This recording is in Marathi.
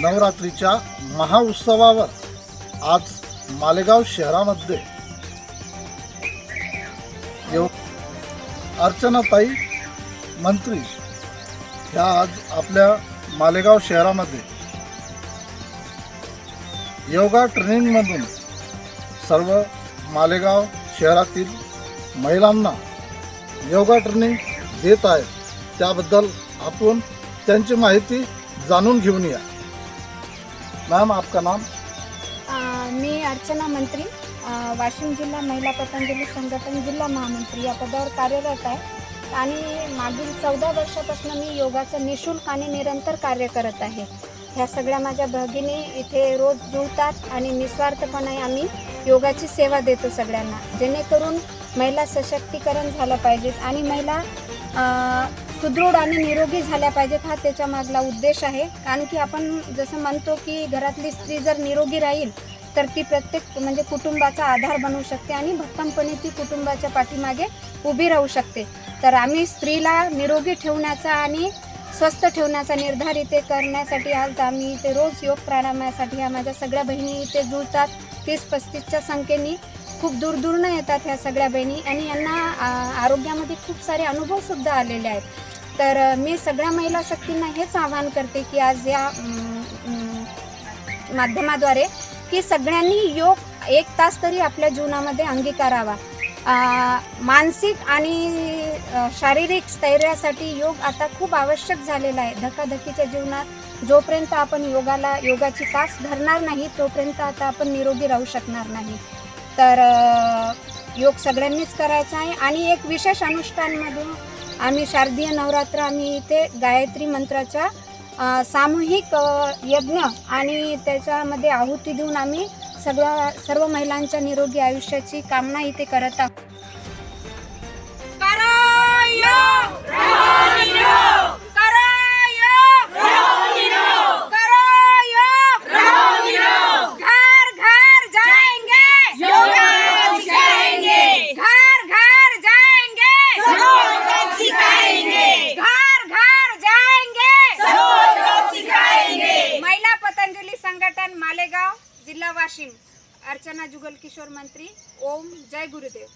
नवरात्रीच्या महाउत्सवावर आज मालेगाव शहरामध्ये येऊ. अर्चनाताई मंत्री ह्या आज आपल्या मालेगाव शहरामध्ये योगा ट्रेनिंगमधून सर्व मालेगाव शहरातील महिलांना योगा ट्रेनिंग देत आहेत. त्याबद्दल आपण त्यांची माहिती जाणून घेऊन या. मॅम आपका नाम? मी अर्चना मंत्री वाशिम जिल्हा महिला पतंजली संघटन जिल्हा महामंत्री या पदावर कार्यरत आहे. आणि मागील चौदा वर्षापासून मी योगाचं निशुल्क आणि निरंतर कार्य करत आहे. ह्या सगळ्या माझ्या भगिनी इथे रोज जुळतात आणि निस्वार्थपणे आम्ही योगाची सेवा देतो सगळ्यांना. जेणेकरून महिला सशक्तीकरण झालं पाहिजेत आणि महिला सुदृढ आणि निरोगी झाल्या पाहिजेत हा त्याच्या मागला उद्देश आहे. कारण की आपण जसं म्हणतो की घरातली स्त्री जर निरोगी राहील तर ती प्रत्येक म्हणजे कुटुंबाचा आधार बनवू शकते आणि भक्कमपणे ती कुटुंबाच्या पाठीमागे उभी राहू शकते. तर आम्ही स्त्रीला निरोगी ठेवण्याचा आणि स्वस्थ ठेवण्याचा निर्धार इथे करण्यासाठी आज आम्ही इथे रोज योग प्राणायामासाठी ह्या माझ्या सगळ्या बहिणी इथे जुळतात. तीस पस्तीसच्या संख्येने खूप दूरदूरनं येतात ह्या सगळ्या बहिणी आणि यांना आरोग्यामध्ये खूप सारे अनुभवसुद्धा आलेले आहेत. तर मी सगळ्या महिला शक्तींना हेच आवाहन करते की आज या माध्यमाद्वारे की सगळ्यांनी योग एक तास तरी आपल्या जीवनामध्ये अंगीकारावा. मानसिक आणि शारीरिक स्थैर्यासाठी योग आता खूप आवश्यक झालेला आहे. धकाधकीच्या जीवनात जोपर्यंत आपण योगाला योगाची तास धरणार नाही तोपर्यंत आता आपण निरोगी राहू शकणार नाही. तर योग सगळ्यांनीच करायचा आहे. आणि एक विशेष अनुष्ठानमधून आम्ही शारदीय नवरात्र आम्ही इथे गायत्री मंत्राच्या सामूहिक यज्ञ आणि त्याच्यामध्ये आहुती देऊन आम्ही सगळ्या सर्व महिलांच्या निरोगी आयुष्याची कामना इथे करत आहोत. मालेगाव जिल्हा वाशिम. अर्चना जुगल किशोर मंत्री. ओम जय गुरुदेव.